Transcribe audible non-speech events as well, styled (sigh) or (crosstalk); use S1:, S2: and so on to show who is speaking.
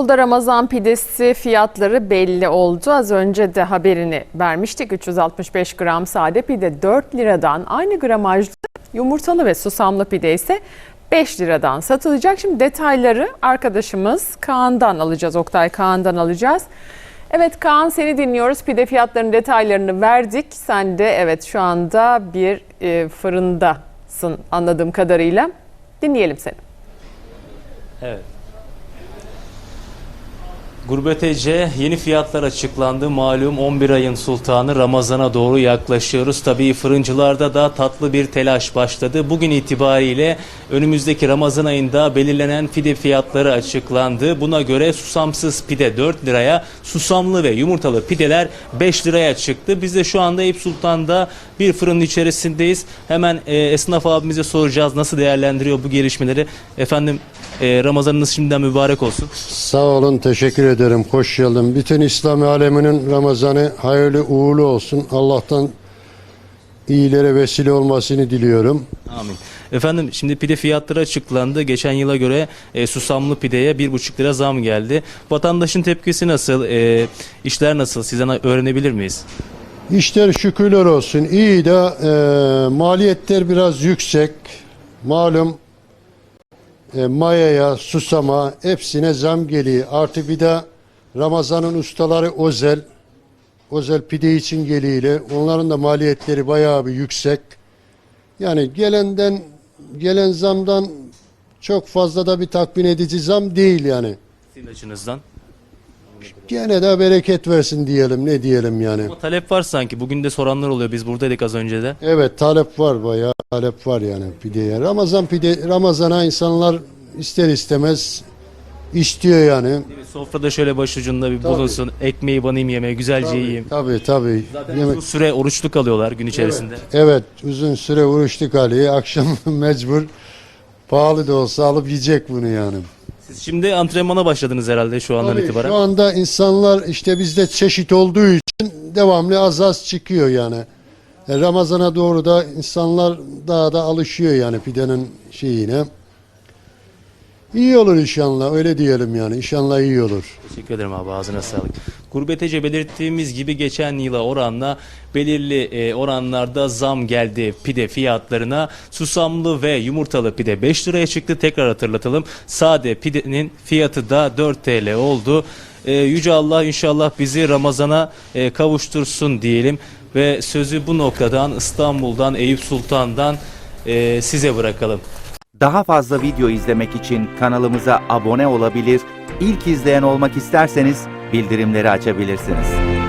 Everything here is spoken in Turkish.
S1: İstanbul'da Ramazan pidesi fiyatları belli oldu. Az önce de haberini vermiştik. 365 gram sade pide 4 liradan aynı gramajlı yumurtalı ve susamlı pide ise 5 liradan satılacak. Şimdi detayları arkadaşımız Kaan'dan alacağız. Oktay Kaan'dan alacağız. Evet Kaan seni dinliyoruz. Pide fiyatlarının detaylarını verdik. Sen de evet şu anda bir e, fırındasın anladığım kadarıyla. Dinleyelim seni.
S2: Evet. Gurbet Ece yeni fiyatlar açıklandı. Malum 11 ayın sultanı Ramazan'a doğru yaklaşıyoruz. Tabii fırıncılarda da tatlı bir telaş başladı. Bugün itibariyle önümüzdeki Ramazan ayında belirlenen pide fiyatları açıklandı. Buna göre susamsız pide 4 liraya, susamlı ve yumurtalı pideler 5 liraya çıktı. Biz de şu anda Eyüp Sultan'da bir fırının içerisindeyiz. Hemen e, esnaf abimize soracağız nasıl değerlendiriyor bu gelişmeleri. Efendim e, Ramazanınız şimdiden mübarek olsun.
S3: Sağ olun, teşekkür ederim. Hoş geldin. Bütün İslam aleminin Ramazanı hayırlı uğurlu olsun. Allah'tan iyilere vesile olmasını diliyorum.
S2: Amin. Efendim şimdi pide fiyatları açıklandı. Geçen yıla göre e, susamlı pideye 1,5 lira zam geldi. Vatandaşın tepkisi nasıl? E, işler nasıl? Sizden öğrenebilir miyiz?
S3: İşler şükürler olsun. İyi de e, maliyetler biraz yüksek. Malum e, mayaya, susama hepsine zam geliyor. Artı bir de Ramazan'ın ustaları özel. Özel pide için geliyle. Onların da maliyetleri bayağı bir yüksek. Yani gelenden gelen zamdan çok fazla da bir tatmin edici zam değil yani.
S2: Sizin açınızdan.
S3: Gene de bereket versin diyelim ne diyelim yani.
S2: Ama talep var sanki. Bugün de soranlar oluyor. Biz buradaydık az önce de.
S3: Evet talep var bayağı talep var yani pideye. Ramazan pide Ramazana insanlar ister istemez istiyor yani.
S2: Değil mi? Sofrada şöyle başucunda bir
S3: Tabii.
S2: bulunsun. Ekmeği banayım yemeğe, güzelce
S3: Tabii
S2: yiyeyim.
S3: tabii. tabii.
S2: Zaten
S3: Yemek-
S2: uzun süre oruçlu kalıyorlar gün içerisinde.
S3: Evet uzun süre uğraştık Ali. Akşam (laughs) mecbur pahalı da olsa alıp yiyecek bunu yani.
S2: Siz şimdi antrenmana başladınız herhalde şu andan
S3: Tabii,
S2: itibaren.
S3: Şu anda insanlar işte bizde çeşit olduğu için devamlı az az çıkıyor yani. E, Ramazana doğru da insanlar daha da alışıyor yani pidenin şeyine. İyi olur inşallah öyle diyelim yani inşallah iyi olur.
S2: Teşekkür ederim abi ağzına sağlık. Gurbetece belirttiğimiz gibi geçen yıla oranla belirli e, oranlarda zam geldi pide fiyatlarına. Susamlı ve yumurtalı pide 5 liraya çıktı. Tekrar hatırlatalım. Sade pidenin fiyatı da 4 TL oldu. E, Yüce Allah inşallah bizi Ramazan'a e, kavuştursun diyelim. Ve sözü bu noktadan İstanbul'dan Eyüp Sultan'dan e, size bırakalım.
S4: Daha fazla video izlemek için kanalımıza abone olabilir, ilk izleyen olmak isterseniz bildirimleri açabilirsiniz.